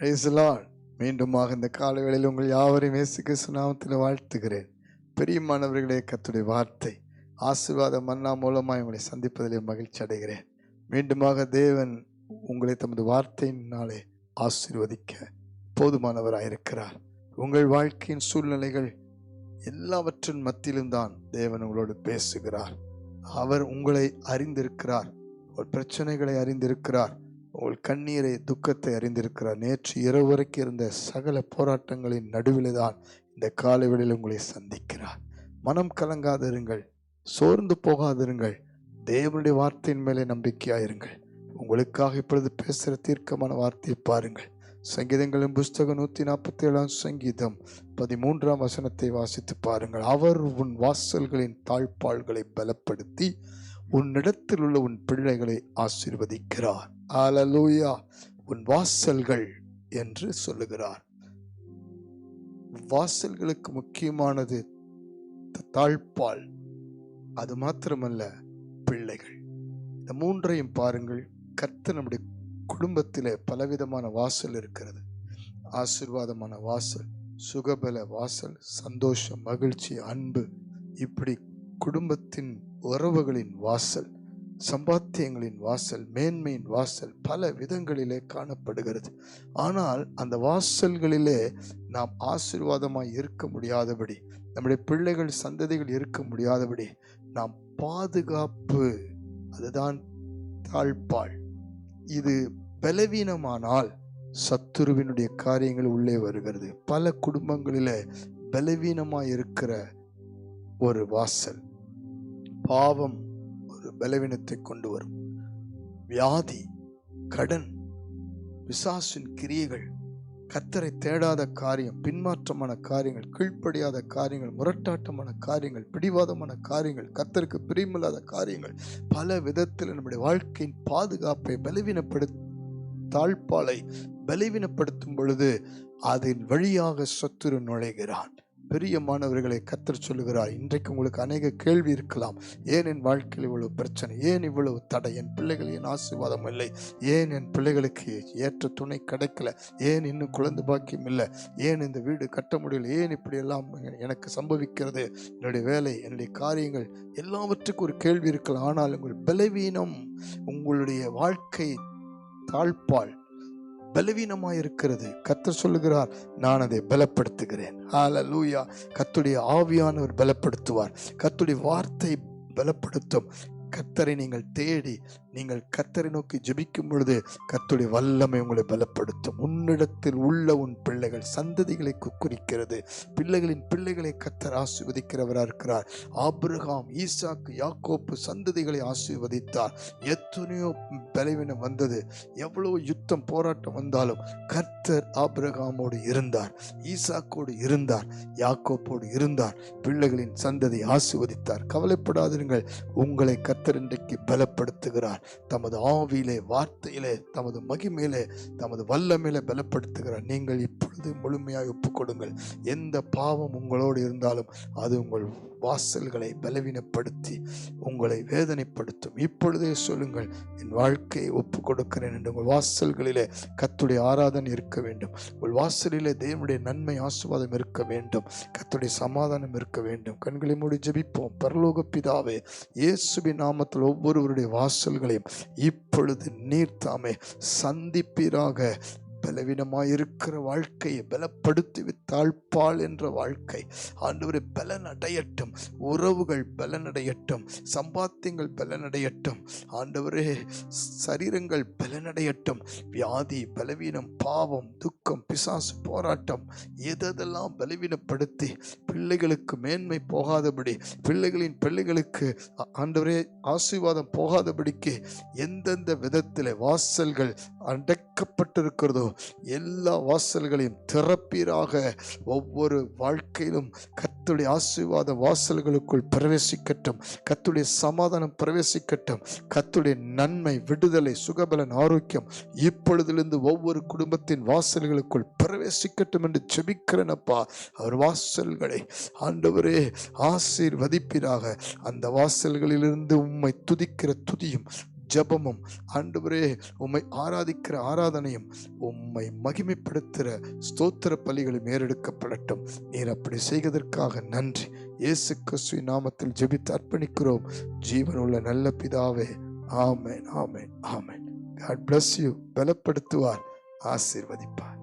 Praise மீண்டுமாக இந்த காலவேளையில் உங்கள் யாவரையும் இயேசுக்கு சுனாமத்தில் வாழ்த்துகிறேன். பெரியமானவர்களே கத்துடைய வார்த்தை ஆசீர்வாத மன்னா மூலமாக உங்களை சந்திப்பதிலே மகிழ்ச்சி அடைகிறேன். மீண்டுமாக தேவன் உங்களை தமது வார்த்தையினாலே ஆசீர்வதிக்க போதுமானவராயிருக்கிறார் உங்கள் வாழ்க்கையின் சூழ்நிலைகள் எல்லாவற்றின் மத்தியிலும் தான் தேவன் உங்களோடு பேசுகிறார். அவர் உங்களை அறிந்திருக்கிறார். ஒரு பிரச்சனைகளை அறிந்திருக்கிறார். உங்கள் கண்ணீரை துக்கத்தை அறிந்திருக்கிறார் நேற்று இரவு வரைக்கும் இருந்த சகல போராட்டங்களின் நடுவில் தான் இந்த காலைவெளியில் உங்களை சந்திக்கிறார் மனம் கலங்காதிருங்கள் சோர்ந்து போகாதிருங்கள். தேவனுடைய வார்த்தையின் மேலே நம்பிக்கையாயிருங்கள். உங்களுக்காக இப்பொழுது பேசுகிற தீர்க்கமான வார்த்தையை பாருங்கள். சங்கீதங்களின் புஸ்தகம் நூற்றி நாற்பத்தி ஏழாம் சங்கீதம் பதிமூன்றாம் வசனத்தை வாசித்து பாருங்கள். அவர் உன் வாசல்களின் தாழ்பாள்களை பலப்படுத்தி உன்னிடத்தில் உள்ள உன் பிள்ளைகளை ஆசீர்வதிக்கிறார். ஆலலூயா உன் வாசல்கள் என்று சொல்லுகிறார். வாசல்களுக்கு முக்கியமானது த- தாழ்ப்பாள் அது மாத்திரமல்ல பிள்ளைகள். இந்த மூன்றையும் பாருங்கள். கர்த்தர் நம்முடைய குடும்பத்தில் பலவிதமான வாசல் இருக்கிறது. ஆசீர்வாதமான வாசல் சுகபல வாசல் சந்தோஷம் மகிழ்ச்சி அன்பு. இப்படி குடும்பத்தின் உறவுகளின் வாசல் சம்பாத்தியங்களின் வாசல் மேன்மையின் வாசல் பல விதங்களிலே காணப்படுகிறது. ஆனால் அந்த வாசல்களிலே நாம் ஆசீர்வாதமாய் இருக்க முடியாதபடி நம்முடைய பிள்ளைகள் சந்ததிகள் இருக்க முடியாதபடி நாம் பாதுகாப்பு அதுதான் தாழ்ப்பாள் இது பலவீனமானால் சத்துருவினுடைய காரியங்கள் உள்ளே வருகிறது. பல குடும்பங்களில் பலவீனமாக இருக்கிற ஒரு வாசல். பாவம் ஒரு பலவீனத்தை கொண்டு வரும். வியாதி கடன் பிசாசின் கிரியைகள் கத்தரை தேடாத காரியம் பின்மாற்றமான காரியங்கள் கீழ்ப்படியாத காரியங்கள் முரட்டாட்டமான காரியங்கள் பிடிவாதமான காரியங்கள் கத்தருக்கு பிரியமில்லாத காரியங்கள் பல விதத்தில் நம்முடைய வாழ்க்கையின் பாதுகாப்பை பலவீனப்படுத்த தாழ்பாலை பலவீனப்படுத்தும் பொழுது அதன் வழியாக சத்துரு நுழைகிறான். பெரிய மாணவர்களை கத்தர் சொல்லுகிறார் இன்றைக்கு உங்களுக்கு அநேக கேள்வி இருக்கலாம். ஏன் என் வாழ்க்கையில் இவ்வளவு பிரச்சனை? ஏன் இவ்வளவு தடை? என் பிள்ளைகள் ஆசீர்வாதம் இல்லை. ஏன் என் பிள்ளைகளுக்கு ஏற்ற துணை கிடைக்கல? ஏன் இன்னும் குழந்தை பாக்கியம் இல்லை? ஏன் இந்த வீடு கட்ட முடியல? ஏன் இப்படியெல்லாம் எனக்கு சம்பவிக்கிறது? என்னுடைய வேலை என்னுடைய காரியங்கள் எல்லாவற்றுக்கும் ஒரு கேள்வி இருக்கலாம். ஆனால் உங்கள் பலவீனம் உங்களுடைய வாழ்க்கை தாழ்ப்பாள். பலவீனமாக இருக்கிறது கத்தர் சொல்லுகிறார் நான் அதை பலப்படுத்துகிறேன். ஆல லூயா கத்துடைய ஆவியானவர் பலப்படுத்துவார். கத்துடைய வார்த்தை பலப்படுத்தும். கத்தரை நீங்கள் தேடி நீங்கள் கத்தரை நோக்கி ஜெபிக்கும் பொழுது கத்துடைய வல்லமை உங்களை பலப்படுத்தும். உன்னிடத்தில் உள்ள உன் பிள்ளைகள் சந்ததிகளை குறிக்கிறது. பிள்ளைகளின் பிள்ளைகளை கத்தர் ஆசீர்வதிக்கிறவராக இருக்கிறார். ஆபிரகாம் ஈசாக்கு யாக்கோப்பு சந்ததிகளை ஆசீர்வதித்தார். எத்தனையோ பலவீனம் வந்தது. எவ்வளோ யுத்தம் போராட்டம் வந்தாலும் கர்த்தர் ஆபிரகாமோடு இருந்தார். ஈசாக்கோடு இருந்தார். யாக்கோப்போடு இருந்தார். பிள்ளைகளின் சந்ததி ஆசீர்வதித்தார். கவலைப்படாதிருங்கள். உங்களை கத்தர் இன்றைக்கு பலப்படுத்துகிறார். தமது ஆவியிலே வார்த்தையிலே தமது மகிமையிலே தமது வல்லமையிலே பலப்படுத்துகிறார் நீங்கள் இப்பொழுது முழுமையாக ஒப்புக்கொடுங்கள். எந்த பாவம் உங்களோடு இருந்தாலும் அது உங்கள் வாசல்களை பலவீனப்படுத்தி உங்களை வேதனைப்படுத்தும். இப்பொழுதே சொல்லுங்கள் என் வாழ்க்கையை ஒப்பு கொடுக்கிறேன் என்று உங்கள் வாசல்களிலே கத்துடைய ஆராதனை இருக்க வேண்டும். உங்கள் வாசலிலே தேவனுடைய நன்மை ஆசுவாதம் இருக்க வேண்டும். கத்துடைய சமாதானம் இருக்க வேண்டும். கண்களை மூடி ஜெபிப்போம். பரலோக பிதாவே இயேசுவின் நாமத்தில் ஒவ்வொருவருடைய வாசல்கள் வாசல்களையும் இப்பொழுது நீர் தாமே சந்திப்பீராக. பலவீனமாயிருக்கிற வாழ்க்கையை பலப்படுத்தி தாழ்ப்பாள் என்ற வாழ்க்கை. ஆண்டவரை பலனடையட்டும். உறவுகள் பலனடையட்டும். சம்பாத்தியங்கள் பலனடையட்டும். ஆண்டவரே சரீரங்கள் பலனடையட்டும். வியாதி பலவீனம் பாவம் துக்கம் பிசாசு போராட்டம் எதெல்லாம் பலவீனப்படுத்தி பிள்ளைகளுக்கு மேன்மை போகாதபடி பிள்ளைகளின் பிள்ளைகளுக்கு ஆண்டவரே ஆசீர்வாதம் போகாதபடிக்கு எந்தெந்த விதத்தில் வாசல்கள் அடைக்கப்பட்டிருக்கிறதோ எல்லா வாசல்களையும் திறப்பீராக. ஒவ்வொரு வாழ்க்கையிலும் கத்துடைய ஆசீர்வாத வாசல்களுக்குள் பிரவேசிக்கட்டும் கத்துடைய சமாதானம் பிரவேசிக்கட்டும் கத்துடைய நன்மை விடுதலை சுகபலன் ஆரோக்கியம் இப்பொழுதிலிருந்து ஒவ்வொரு குடும்பத்தின் வாசல்களுக்குள் பிரவேசிக்கட்டும் என்று செபிக்கிறேனப்பா அவர் வாசல்களை ஆண்டவரே ஆசீர்வதிப்பீராக. அந்த வாசல்களிலிருந்து உம்மை துதிக்கிற துதியும் ஜெபமும் ஆண்டவரே உம்மை ஆராதிக்கிற ஆராதனையும் உம்மை மகிமைப்படுத்துகிற ஸ்தோத்திர பலிகளும் ஏறெடுக்கப்படட்டும். நீர் அப்படி செய்வதற்காக நன்றி. இயேசு கிறிஸ்துவின் நாமத்தில் ஜெபித்து அர்ப்பணிக்கிறோம். ஜீவனுள்ள நல்ல பிதாவே ஆமேன் ஆமேன் ஆமேன். காட் பிளஸ் யூ பலப்படுத்துவார் ஆசீர்வதிப்பார்.